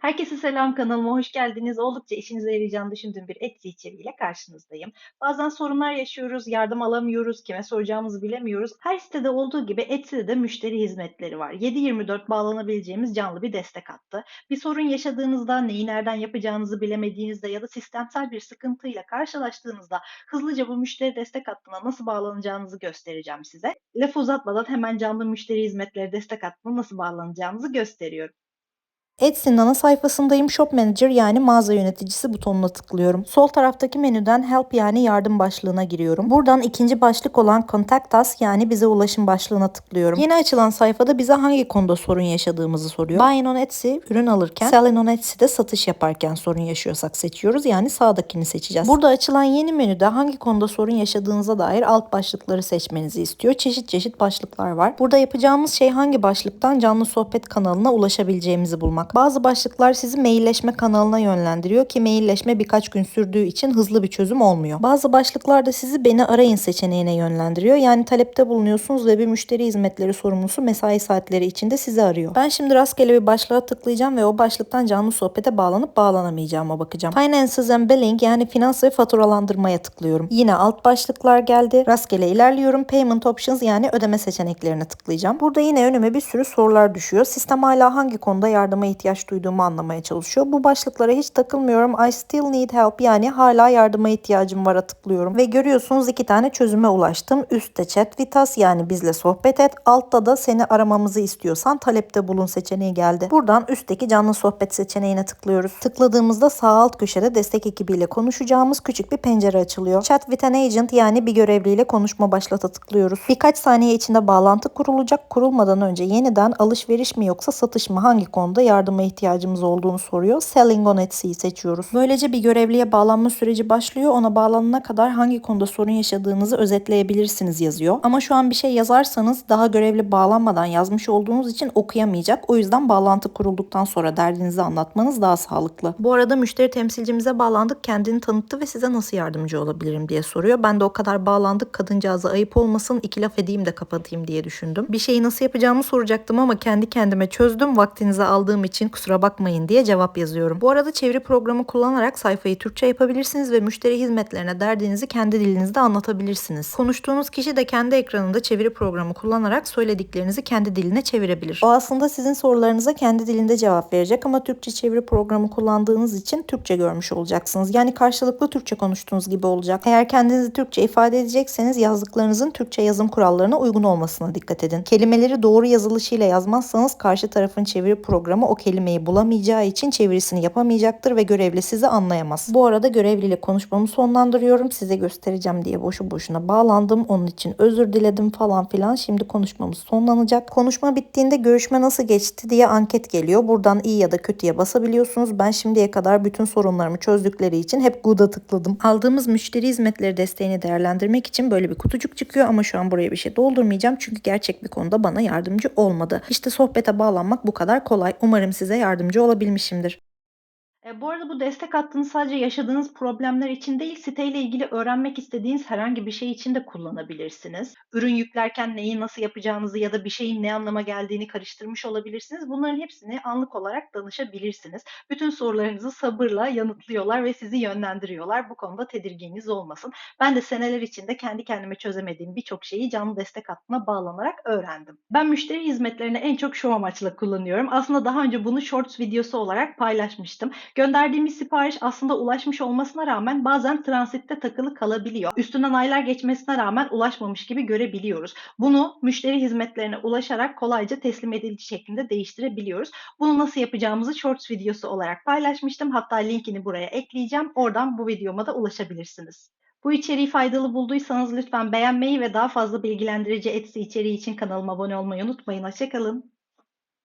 Herkese selam, kanalıma hoş geldiniz. Oldukça işinize yarayacağını düşündüğüm bir Etsy içeriğiyle karşınızdayım. Bazen sorunlar yaşıyoruz, yardım alamıyoruz, kime soracağımızı bilemiyoruz. Her sitede olduğu gibi Etsy'de de müşteri hizmetleri var. 7/24 bağlanabileceğimiz canlı bir destek hattı. Bir sorun yaşadığınızda, neyi nereden yapacağınızı bilemediğinizde ya da sistemsel bir sıkıntıyla karşılaştığınızda hızlıca bu müşteri destek hattına nasıl bağlanacağınızı göstereceğim size. Lafı uzatmadan hemen canlı müşteri hizmetleri destek hattına nasıl bağlanacağınızı gösteriyorum. Etsy'nin ana sayfasındayım. Shop Manager yani mağaza yöneticisi butonuna tıklıyorum. Sol taraftaki menüden Help yani yardım başlığına giriyorum. Buradan ikinci başlık olan Contact Us yani bize ulaşım başlığına tıklıyorum. Yeni açılan sayfada bize hangi konuda sorun yaşadığımızı soruyor. Buying on Etsy ürün alırken, Selling on Etsy'de satış yaparken sorun yaşıyorsak seçiyoruz. Yani sağdakini seçeceğiz. Burada açılan yeni menüde hangi konuda sorun yaşadığınıza dair alt başlıkları seçmenizi istiyor. Çeşit çeşit başlıklar var. Burada yapacağımız şey hangi başlıktan canlı sohbet kanalına ulaşabileceğimizi bulmak. Bazı başlıklar sizi mailleşme kanalına yönlendiriyor ki mailleşme birkaç gün sürdüğü için hızlı bir çözüm olmuyor. Bazı başlıklar da sizi beni arayın seçeneğine yönlendiriyor. Yani talepte bulunuyorsunuz ve bir müşteri hizmetleri sorumlusu mesai saatleri içinde sizi arıyor. Ben şimdi rastgele bir başlığa tıklayacağım ve o başlıktan canlı sohbete bağlanıp bağlanamayacağıma bakacağım. Finances and Billing yani finans ve faturalandırmaya tıklıyorum. Yine alt başlıklar geldi. Rastgele ilerliyorum. Payment Options yani ödeme seçeneklerine tıklayacağım. Burada yine önüme bir sürü sorular düşüyor. Sistem hala hangi konuda yardıma ihtiyaç duyduğumu anlamaya çalışıyor. Bu başlıklara hiç takılmıyorum. I still need help yani hala yardıma ihtiyacım var'a tıklıyorum. Ve görüyorsunuz iki tane çözüme ulaştım. Üstte chat with us yani bizle sohbet et. Altta da seni aramamızı istiyorsan talepte bulun seçeneği geldi. Buradan üstteki canlı sohbet seçeneğine tıklıyoruz. Tıkladığımızda sağ alt köşede destek ekibiyle konuşacağımız küçük bir pencere açılıyor. Chat with an agent yani bir görevliyle konuşma başlata tıklıyoruz. Birkaç saniye içinde bağlantı kurulacak. Kurulmadan önce yeniden alışveriş mi yoksa satış mı hangi konuda yardıma ihtiyacımız olduğunu soruyor. Selling on Etsy'yi seçiyoruz. Böylece bir görevliye bağlanma süreci başlıyor. Ona bağlanana kadar hangi konuda sorun yaşadığınızı özetleyebilirsiniz yazıyor. Ama şu an bir şey yazarsanız daha görevli bağlanmadan yazmış olduğunuz için okuyamayacak. O yüzden bağlantı kurulduktan sonra derdinizi anlatmanız daha sağlıklı. Bu arada müşteri temsilcimize bağlandık. Kendini tanıttı ve size nasıl yardımcı olabilirim diye soruyor. Ben de o kadar bağlandık kadıncağıza ayıp olmasın iki laf edeyim de kapatayım diye düşündüm. Bir şeyi nasıl yapacağımı soracaktım ama kendi kendime çözdüm. Vaktinizi aldığım için kusura bakmayın diye cevap yazıyorum. Bu arada çeviri programı kullanarak sayfayı Türkçe yapabilirsiniz ve müşteri hizmetlerine derdinizi kendi dilinizde anlatabilirsiniz. Konuştuğunuz kişi de kendi ekranında çeviri programı kullanarak söylediklerinizi kendi diline çevirebilir. O aslında sizin sorularınıza kendi dilinde cevap verecek ama Türkçe çeviri programı kullandığınız için Türkçe görmüş olacaksınız. Yani karşılıklı Türkçe konuştuğunuz gibi olacak. Eğer kendinizi Türkçe ifade edecekseniz yazdıklarınızın Türkçe yazım kurallarına uygun olmasına dikkat edin. Kelimeleri doğru yazılışıyla yazmazsanız karşı tarafın çeviri programı o kelimeyi bulamayacağı için çevirisini yapamayacaktır ve görevli sizi anlayamaz. Bu arada görevliyle konuşmamı sonlandırıyorum. Size göstereceğim diye boşu boşuna bağlandım. Onun için özür diledim falan filan. Şimdi konuşmamız sonlanacak. Konuşma bittiğinde görüşme nasıl geçti diye anket geliyor. Buradan iyi ya da kötüye basabiliyorsunuz. Ben şimdiye kadar bütün sorunlarımı çözdükleri için hep Good'a tıkladım. Aldığımız müşteri hizmetleri desteğini değerlendirmek için böyle bir kutucuk çıkıyor ama şu an buraya bir şey doldurmayacağım. Çünkü gerçek bir konuda bana yardımcı olmadı. İşte sohbete bağlanmak bu kadar kolay. Umarım size yardımcı olabilmişimdir. E, bu arada bu destek hattını sadece yaşadığınız problemler için değil, siteyle ilgili öğrenmek istediğiniz herhangi bir şey için de kullanabilirsiniz. Ürün yüklerken neyi nasıl yapacağınızı ya da bir şeyin ne anlama geldiğini karıştırmış olabilirsiniz. Bunların hepsini anlık olarak danışabilirsiniz. Bütün sorularınızı sabırla yanıtlıyorlar ve sizi yönlendiriyorlar. Bu konuda tedirgininiz olmasın. Ben de seneler içinde kendi kendime çözemediğim birçok şeyi canlı destek hattına bağlanarak öğrendim. Ben müşteri hizmetlerini en çok şu amaçla kullanıyorum. Aslında daha önce bunu shorts videosu olarak paylaşmıştım. Gönderdiğimiz sipariş aslında ulaşmış olmasına rağmen bazen transitte takılı kalabiliyor. Üstünden aylar geçmesine rağmen ulaşmamış gibi görebiliyoruz. Bunu müşteri hizmetlerine ulaşarak kolayca teslim edildiği şeklinde değiştirebiliyoruz. Bunu nasıl yapacağımızı shorts videosu olarak paylaşmıştım. Hatta linkini buraya ekleyeceğim. Oradan bu videoma da ulaşabilirsiniz. Bu içeriği faydalı bulduysanız lütfen beğenmeyi ve daha fazla bilgilendirici Etsy içeriği için kanalıma abone olmayı unutmayın. Hoşçakalın.